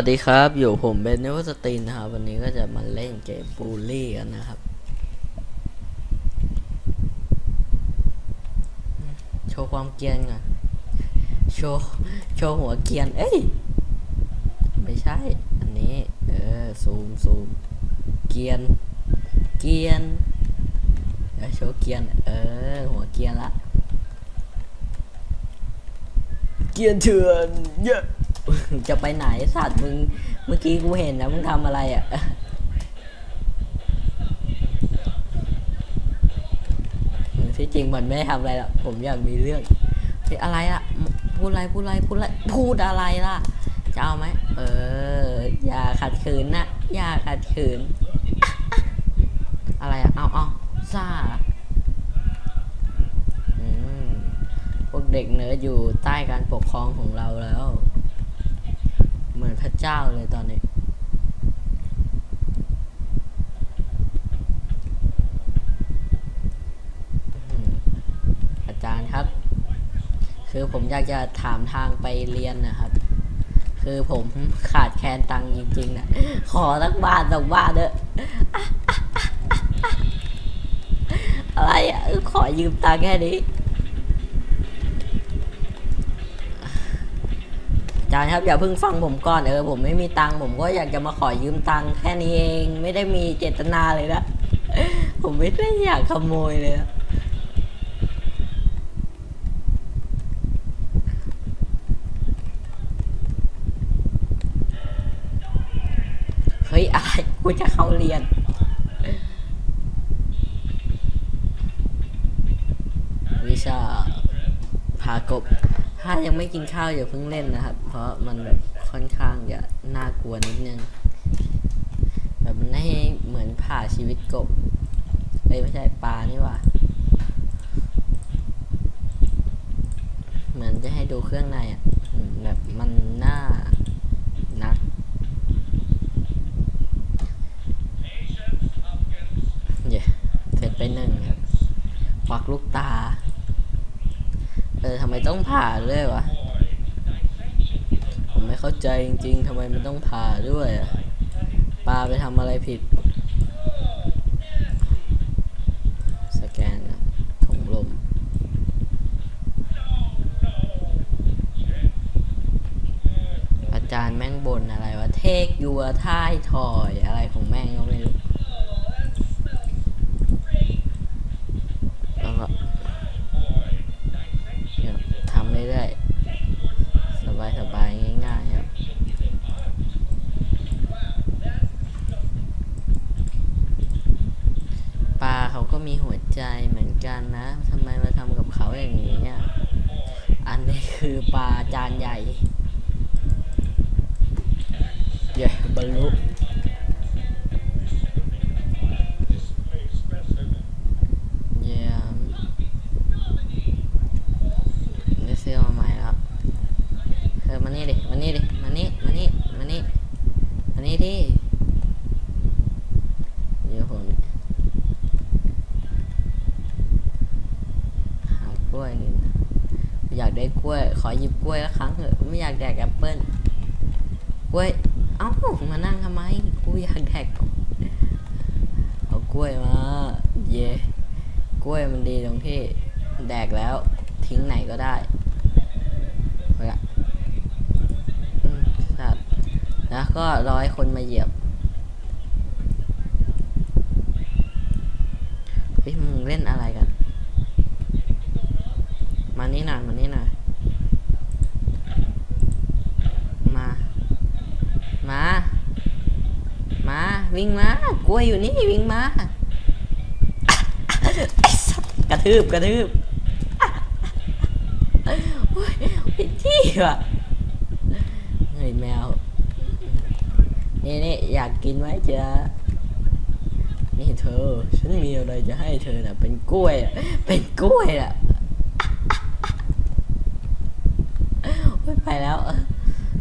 สวัสดีครับ อยู่ผมเบนเนวสตินนะครับ วันนี้ก็จะมาเล่นเกมบูลลี่กันนะครับ โชว์ความเกียนก่อนโชว์โชว์หัวเกียน เอ้ย ไม่ใช่ อันนี้ เออ ซูมซูมเกียน เกียนเดี๋ยวโชว์เกียน เออ หัวเกียนละ เกียนเถื่อน เยอะ จะไปไหนสัตว์มึงเมื่อกี้กูเห็นนะมึงทำอะไรอะ่ะที่จริงมันไม่ทำอะไรหรอกผมอยากมีเรื่องเฮ้ยอะไรอะ พูดอะไรพูดอะไรพูดอะไรพูดอะไรล่ะจะเอาไหมเออ อย่าขัดขืนนะอย่าขัดขืน อะไรอะเอาเอาซ่าพวกเด็กเนื้ออยู่ใต้การปกครองของเราแล้ว มือนพระเจ้าเลยตอนนี้อืมอาจารย์ครับ คือผมอยากจะถามทางไปเรียนนะครับ คือผมขาดแคลนตังค์จริงๆนะขอสักบาทสองบาทเถอะอะไรอะขอยืมตังค์แค่นี้ อา จารย์ครับอย่าเพิ่งฟังผมก่อนเออผมไม่มีตังค์ผมก็อยากจะมาขอยืมตังค์แค่นี้เองไม่ได้มีเจตนาเลยนะผมไม่ได้อยากขโมยเลยนะเฮ้ยอะไรกูจะเข้าเรียนวิชาพากบ ถ้ายังไม่กินข้าวอย่าเพิ่งเล่นนะครับ เพราะมันแบบค่อนข้างจะน่ากลัวนิดนึง แบบมันให้เหมือนผ่าชีวิตกบเอ้ยไม่ใช่ปลานี่ว่าเหมือนจะให้ดูเครื่องในอะแบบมันน่านักเย้เสร็จไปหนึ่งครับควักลูกตา เออทำไมต้องผ่าด้วยวะ ผมไม่เข้าใจจริงๆทำไมมันต้องผ่าด้วยอะปลาไปทำอะไรผิด สแกนถุงลม อาจารย์แม่งบ่นอะไรวะ เทคยัวท่ายถอยอะไรของแม่งก็ไม่รู้ เขาก็มีหัวใจเหมือนกันนะทำไมมาทำกับเขาอย่างนี้อะอันนี้คือปลาจานใหญ่เย้บรรลุ กล้วยนี่นะอยากได้กล้วย ขอหยิบกล้วยละครั้งเถอะไม่อยากแดกแอปเปิ้ลกล้วยเอ้ามานั่งทำไมกูอยากแดกเอากล้วยมาเย่กล้วยมันดีตรงที่แดกแล้ว ทิ้งไหนก็ได้เอาละอืมครับแล้วก็รอให้คนมาเหยียบ เฮ้ยมึงเล่นอะไรกัน มานี่หน่อยมานี่หน่อย มา มา มา วิ่งมากล้วยอยู่นี่วิ่งมาไอ้สัตว์กระทืบกระทืบโอ้ยไอ้ที่ว่ะเฮ้ยแมวนี่นี่อยากกินไหมเจ๊ะนี่เธอ ฉันมีอะไรจะให้เธอน่ะ เป็นกล้วย เป็นกล้วยอะโอ๊ยไปแล้ว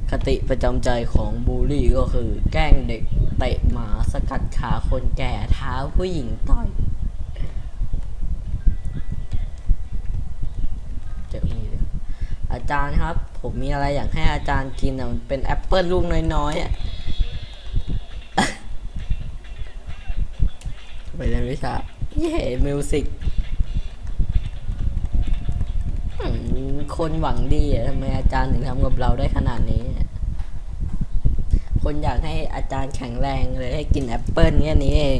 คติประจำใจของบูลลี่ก็คือ แกล้งเด็กเตะหมาสกัดขาคนแก่เท้าผู้หญิงต่อยจะมีอาจารย์ครับ ผมมีอะไรอยากให้อาจารย์กินอะมันเป็นแอปเปิลลูกน้อยๆอะไปเรียนวิชาเย่มิวสิก คนหวังดีอะทำไมอาจารย์ถึงทำกับเราได้ขนาดนี้ คนอยากให้อาจารย์แข็งแรงเลยให้กินแอปเปิลแค่นี้เอง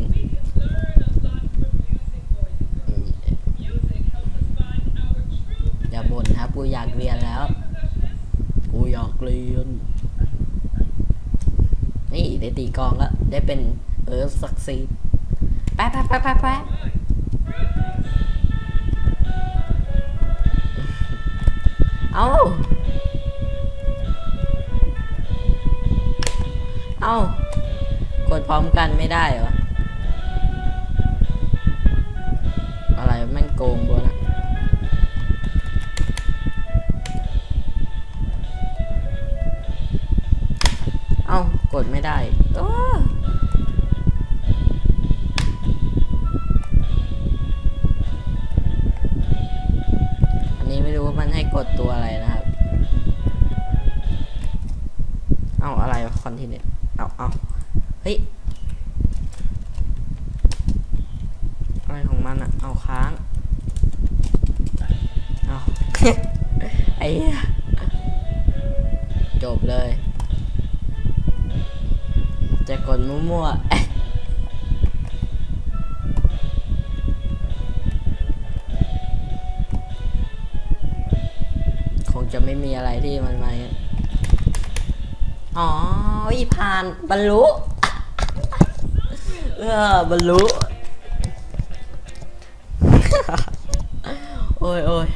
อย่าบ่นครับกูอยากเรียนแล้ว กูอยากเรียน นี่ได้ตีกองแล้ว ได้เป็นเออศักดิ์ศรีแป๊ะแป๊ะแป๊ะแป๊ะ เอาเอากดพร้อมกันไม่ได้เหรอ บเลย จะกดมั่วๆ คงจะไม่มีอะไรที่มันมาอ๋ออีผ่านบรรลุเออบรรลุโอ้ยโอ้ย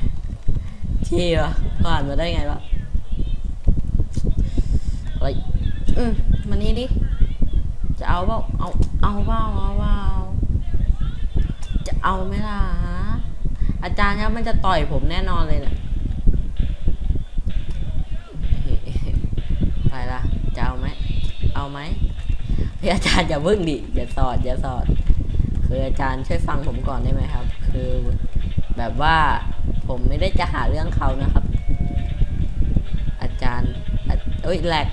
ที่วะผ่านมาได้ไงวะอะไรอืมมานี่ดิ จะ เอาเปล่าเอาเอาเปล่าเอาเปล่าจะเอาไหมล่ะฮะอาจารย์ครับมันจะต่อยผมแน่นอนเลยเนี่ยไปละจะเอาไหมเอาไหมพี่อาจารย์อย่าพึ่งดิอย่าสอดอย่าสอดคืออาจารย์ช่วยฟังผมก่อนได้ไหมครับ คือแบบว่าผมไม่ได้จะหาเรื่องเขานะครับ อาจารย์เอ้ยแหลก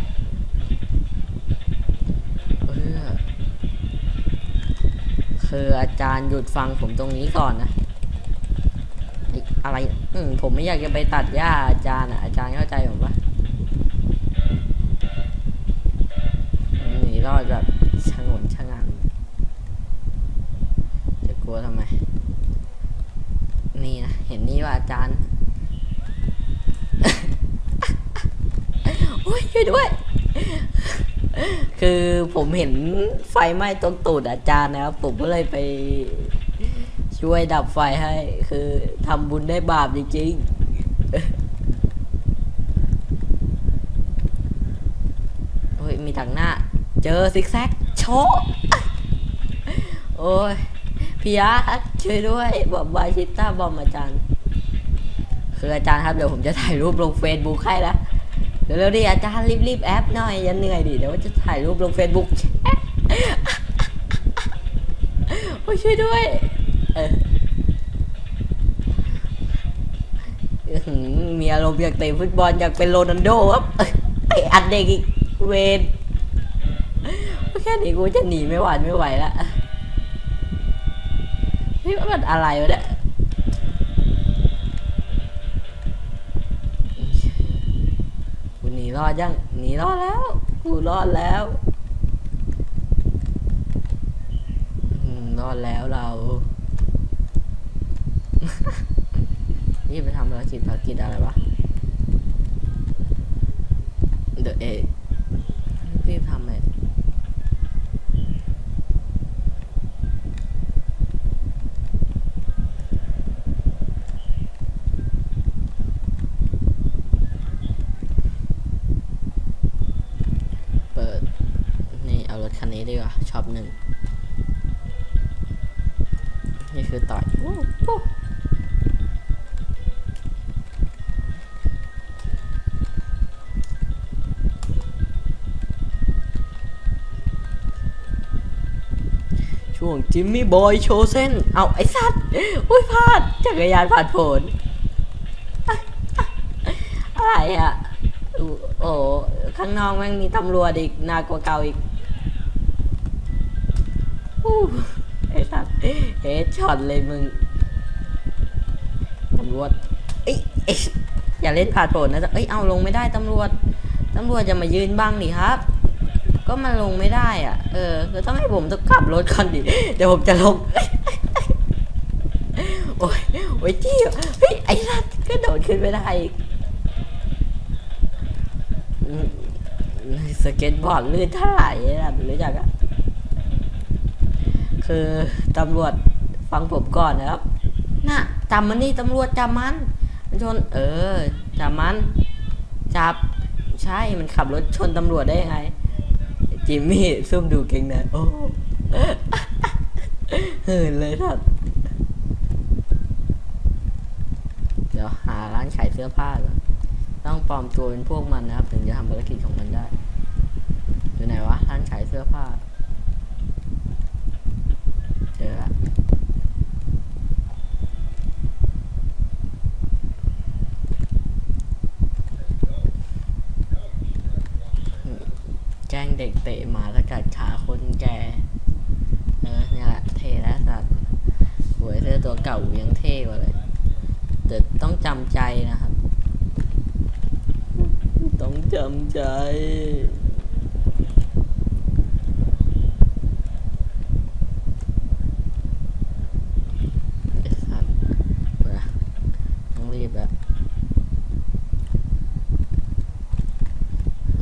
คืออาจารย์หยุดฟังผมตรงนี้ก่อนนะไอ้อะไร อืมผมไม่อยากจะไปตัดหญ้าอาจารย์อะอาจารย์เข้าใจผมปะหนีรอดแบบชะงนชะงันจะกลัวทำไม นี่นะ เห็นนี่ว่าอาจารย์โอ้ยช่วยด้วย คือผมเห็นไฟไหม้ตรงตูดอาจารย์นะครับ ผมก็เลยไปช่วยดับไฟให้ คือทำบุญได้บาปจริงๆโอ้ยมีถังหน้า เจอซิกแซกโชโอ้ยพี่ยาร์ช่วยด้วยบอบบายชิต้าบอมอาจารย์ คืออาจารย์ครับเดี๋ยวผมจะถ่ายรูปลงเฟซบุ๊กให้นะ เร็วๆดิอาจารย์รีบๆแอปหน่อยอยันเหนื่อยดิเดี๋ยวว่าจะถ่ายรูปลงเฟซบุ๊กโอ้ยช่วยด้วยเออมีอารมณ์อยากเตะฟุตบอลอยากเป็นโรนัลโดครับไออัดเด็กอีกเวนแค่นี้กูจะหนีไม่หวานไม่ไหวละนี่มันอะไรวะเนี่ย รอดยังหนีรอดแล้ว กูรอดแล้วอืมรอดแล้วเรา นี่ไปทำภารกิจภารกิจอะไรวะเดอะเอรีบทำเลย เปิด นี่เอารถคั นี้ดีกว่าช็อปหนึ่งนี่คือต่อยช่วงจิมมี่บอยโชว์เส้น เอาไอ้สัตว์อุ้ยพลาด จักรยานผ่านผลอะไรอะไรอะอู้โอ้ข้างนอกแม่งมีตำรวจอีกน่ากว่าเก่าอีก ไอ้สัตว์เฮดช็อตเลยมึงตำรวจเอ้ยอ้ยอย่าเล่นผ่านโผลนะจ๊ะเอ้ยเอาลงไม่ได้ตำรวจตำรวจจะมายืนบังดิครับ ก็มันลงไม่ได้อะ เออก็ต้องให้ผมต้องขับรถก่อนดิเดี๋ยวผมจะลงโอ้ยโอ้ยจี้เฮ้ยไอ้สัตว์ก็โดดขึ้นไม่ได้อีกสเก็ตบอร์ดลื่นเท่าไหร่อะรู้จักอะ คือตำรวจฟังผมก่อนนะครับน่ะจำมันนี่ตำรวจจับมันมันชนเออจับมันจับใช่มันขับรถชนตำรวจได้ยังไงจิมมี่ซุ่มดูเก่งนะโอ้เหินเลยท่านเดี๋ยวหาร้านขายเสื้อผ้าก่อนต้องปลอมตัวเป็นพวกมันนะครับ ถึงจะทำภารกิจของมันได้ อยู่ไหนวะ ร้านขายเสื้อผ้า เจอละแกล้งเด็กเตะหมาสกัดขาคนแก่ เออเนี่ยแหละเท่แล้วสัตว์หวยเสื้อตัวเก่ายังเท่กว่าเลย แต่ต้องจำใจนะครับ ต้องจำใจ ไอ้สัตว์เบื่อต้องรีบแล้ว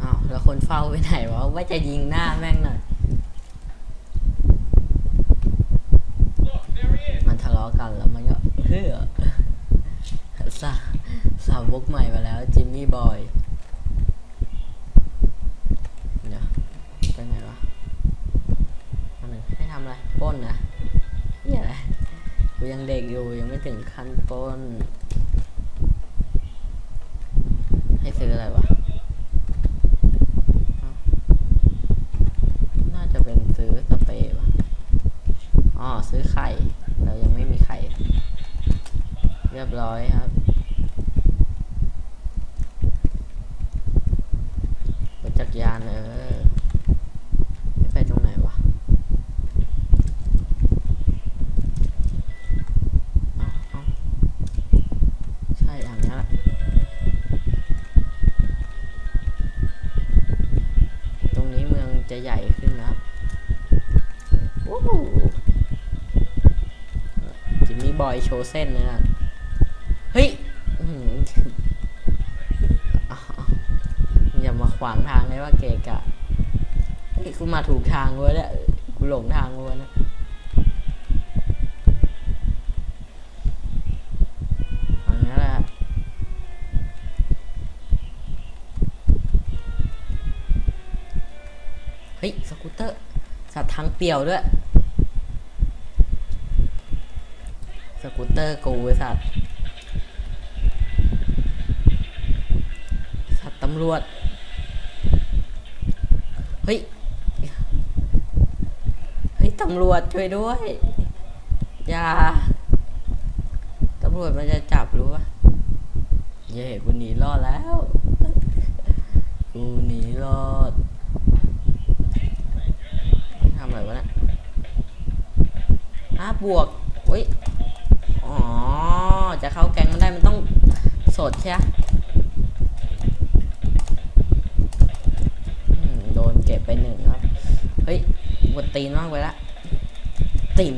อ้าวแล้วคน เฝ้าไปไหนวะว่าจะยิงหน้าแม่งหน่อยมันทะเลาะกันแล้วมันก็เฮ้อสาสาวกใหม่มาแล้วจิมมี่บอยเดี๋ยวไปไหนวะอันหนึ่งให้ทำอะไรป้นนะนี่อะไรกูยังเด็กอยู่ยังไม่ถึงขั้นป้น ให้ซื้ออะไรวะเอ้าน่าจะเป็นซื้อสเปรย์วะ อ๋อซื้อไข่ เรายังไม่มีไข่ เร้อยครับ รถจักรยานเออไปตรงไหนวะเอาเอาใช่อันนี้แหละตรงนี้เมืองจะใหญ่ขึ้นนะครับโอ้โหจิมมี่บอยโชว์เส้นเลยนะ ขวางทางเลยว่าเกะกะเฮ้ยกูมาถูกทางเว้ยเนี่ยกูหลงทางเว้ยนะเอย่างนี้แหละเฮ้ยสกูตเตอร์สัตว์ทางเปี่ยวด้วย สกูตเตอร์กูสัตว์ สัตว์ตำรวจ เฮ้ย เฮ้ยตำรวจช่วยด้วย อย่า ตำรวจมันจะจับรู้ปะเย่กูหนีรอดแล้ว กูหนีรอดทำอะไรวะเนะห้าบวกอุ้ย อ๋อ จะเข้าแก๊งมันได้มันต้องสดใช่ไหมอืมโดน เก็บไปหนึ่งครับ เฮ้ยปวดตีนมากไปละติ่ม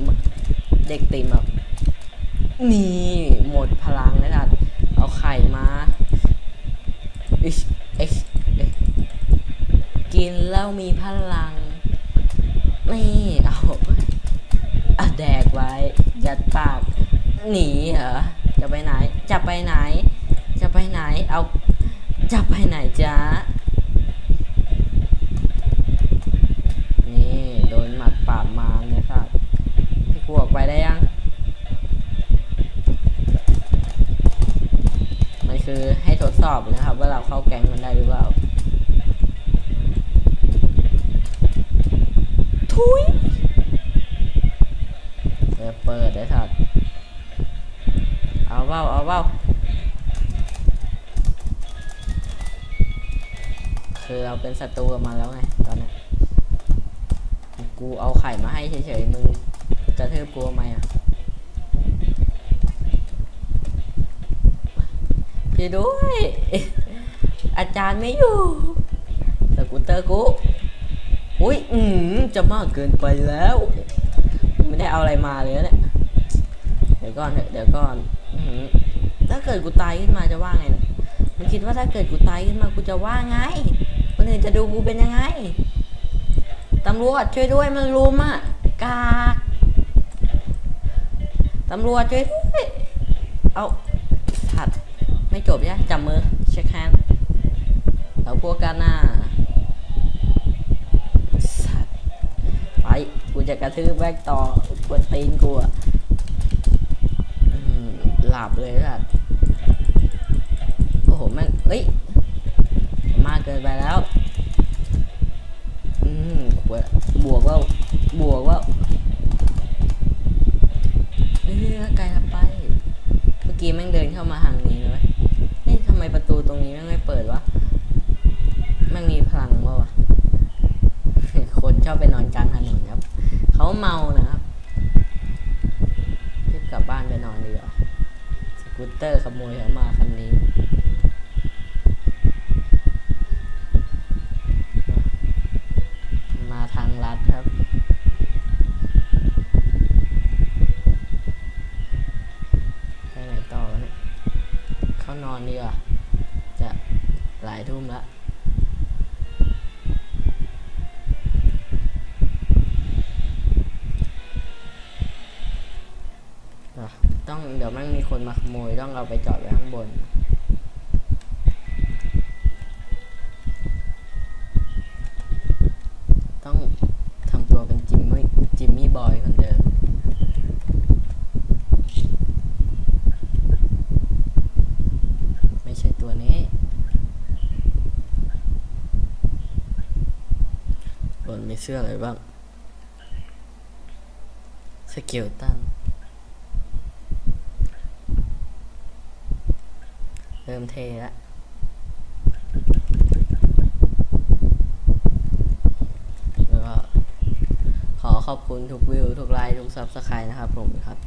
เด็กติ่มแบบนี่หมดพลังเลยนะเอาไข่มาอิชเอ็กเอ๊ะกินแล้วมีพลัง นี่ เอาอะแดกไว้ ยัดปาก หนีเหรอ จะไปไหน จะไปไหน จะไปไหน เอา จะไปไหนจ๊ะ คือเราเป็นศัตรูกับมันแล้วไงตอนนี้กูเอาไข่มาให้เฉยๆมึงจะเทิบกูทำไมอะช่วยด้วย อาจารย์ไม่อยู่สกูเตอร์กูอุ้ยอืมจะมากเกินไปแล้ว ไม่ได้เอาอะไรมาเลยเนี่ย เดี๋ยวก่อนเดี๋ยวก่อนถ้าเกิดกูตายขึ้นมาจะว่าไงเนี่ยมึงคิดว่าถ้าเกิดกูตายขึ้นมากูจะว่าไง คนอื่นจะดูกูเป็นยังไง ตำรวจช่วยด้วยมันรุมอะ กากตำรวจช่วยด้วยเอาถัด ไม่จบยะจับมือเช็คแฮนด์เราพวกกันนะสัตว์ไปกูจะกระทืบแบกต่อกวนตีนกูอะหลับเลยสัตว์โอ้โหแม่งเฮ้ย มากเกินไปแล้ว อืมบวกบวกว่าบวกว่าเอ้ยไกลทำไป เมื่อกี้แม่งเดินเข้ามาทางนี้เลยนี่ทำไมประตูตรงนี้แม่งไม่เปิดวะแม่งมีพลังวะวะคนชอบไปนอนกลางถนนครับ เขาเมานะครับรีบกลับบ้านไปนอนดีกว่าสกูตเตอร์ขโมยเขามาคัน ดีกว่า จะหลายทุ่มละต้องเดี๋ยวแมันมีคนมาขโมยต้องเอาไปจอดไว้ข้างบน ต้องทำตัวเป็นจิมมี่จิมมี่บอยคนเดิม ไม่ใช่ตัวนี้ นมีเสื้ออะไรบ้าง สเกลตันเริ่มเทแล้วแล้วก็ขอขอบคุณทุกวิว ทุกไลค์ ทุกซับสไครต์นะครับผมครับ